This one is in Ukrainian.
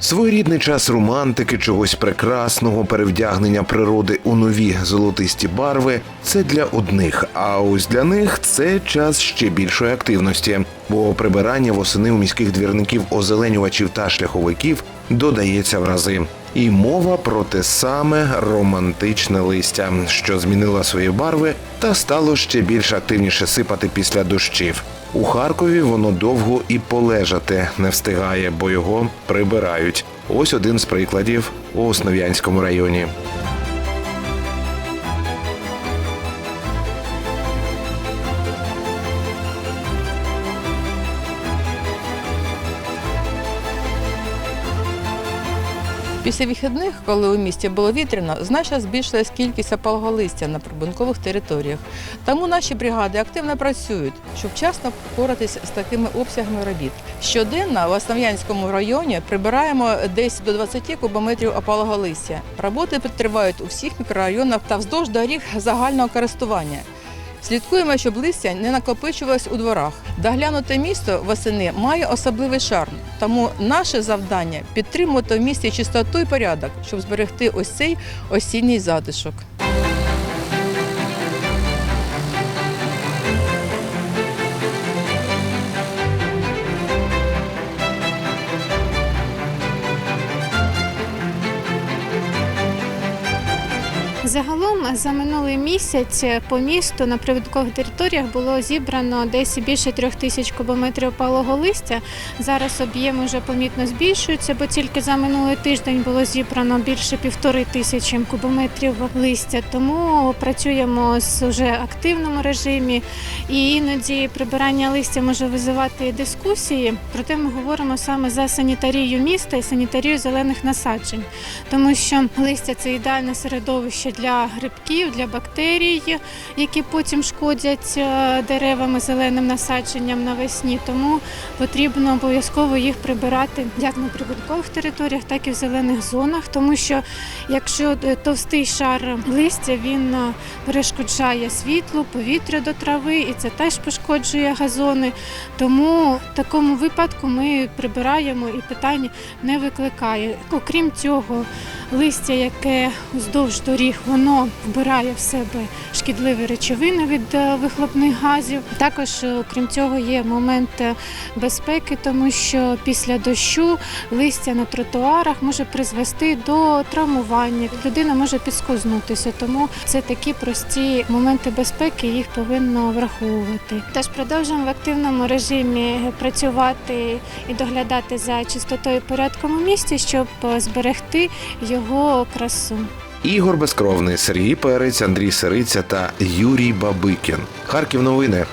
Своєрідний час романтики, чогось прекрасного, перевдягнення природи у нові золотисті барви це для одних. А ось для них це час ще більшої активності, бо прибирання восени у міських двірників озеленювачів та шляховиків додається в рази. І мова про те саме романтичне листя, що змінило свої барви та стало ще більш активніше сипати після дощів. У Харкові воно довго і полежати не встигає, бо його прибирають. Ось один з прикладів у Основ'янському районі. Після вихідних, коли у місті було вітряно, значно збільшилась кількість опалого листя на прибункових територіях. Тому наші бригади активно працюють, щоб вчасно впоратись з такими обсягами робіт. Щоденно в Основ'янському районі прибираємо десь до 20 кубометрів опалого листя. Роботи тривають у всіх мікрорайонах та вздовж доріг загального користування. Слідкуємо, щоб листя не накопичувалось у дворах. Доглянуте місто восени має особливий шарм, тому наше завдання підтримувати в місті чистоту і порядок, щоб зберегти ось цей осінній затишок. Загалом за минулий місяць по місту на прибуткових територіях було зібрано десь більше трьох тисяч кубометрів палого листя. Зараз об'єм вже помітно збільшується, бо тільки за минулий тиждень було зібрано більше півтори тисячі кубометрів листя. Тому працюємо з уже активному режимі, і іноді прибирання листя може визивати дискусії. Проте ми говоримо саме за санітарію міста і санітарію зелених насаджень, тому що листя це ідеальне середовище для грибків, для бактерій, які потім шкодять е, деревам і зеленим насадженням навесні. Тому потрібно обов'язково їх прибирати як на прибуткових територіях, так і в зелених зонах, тому що якщо е, товстий шар листя він е, перешкоджає світлу, повітря до трави, і це теж пошкоджує газони. Тому в такому випадку ми прибираємо і питання не викликає. Окрім цього, листя, яке вздовж доріг, воно вбирає в себе шкідливі речовини від е, вихлопних газів. Також, е, окрім цього, є момент е, безпеки, тому що після дощу листя на тротуарах може призвести до травмування. Людина може підскознутися, тому це такі прості моменти безпеки, їх повинно враховувати. Тож продовжуємо в активному режимі працювати і доглядати за чистотою і порядком у місті, щоб зберегти його красу. Ігор Безкровний, Сергій Перець, Андрій Сириця та Юрій Бабикін. Харків новини.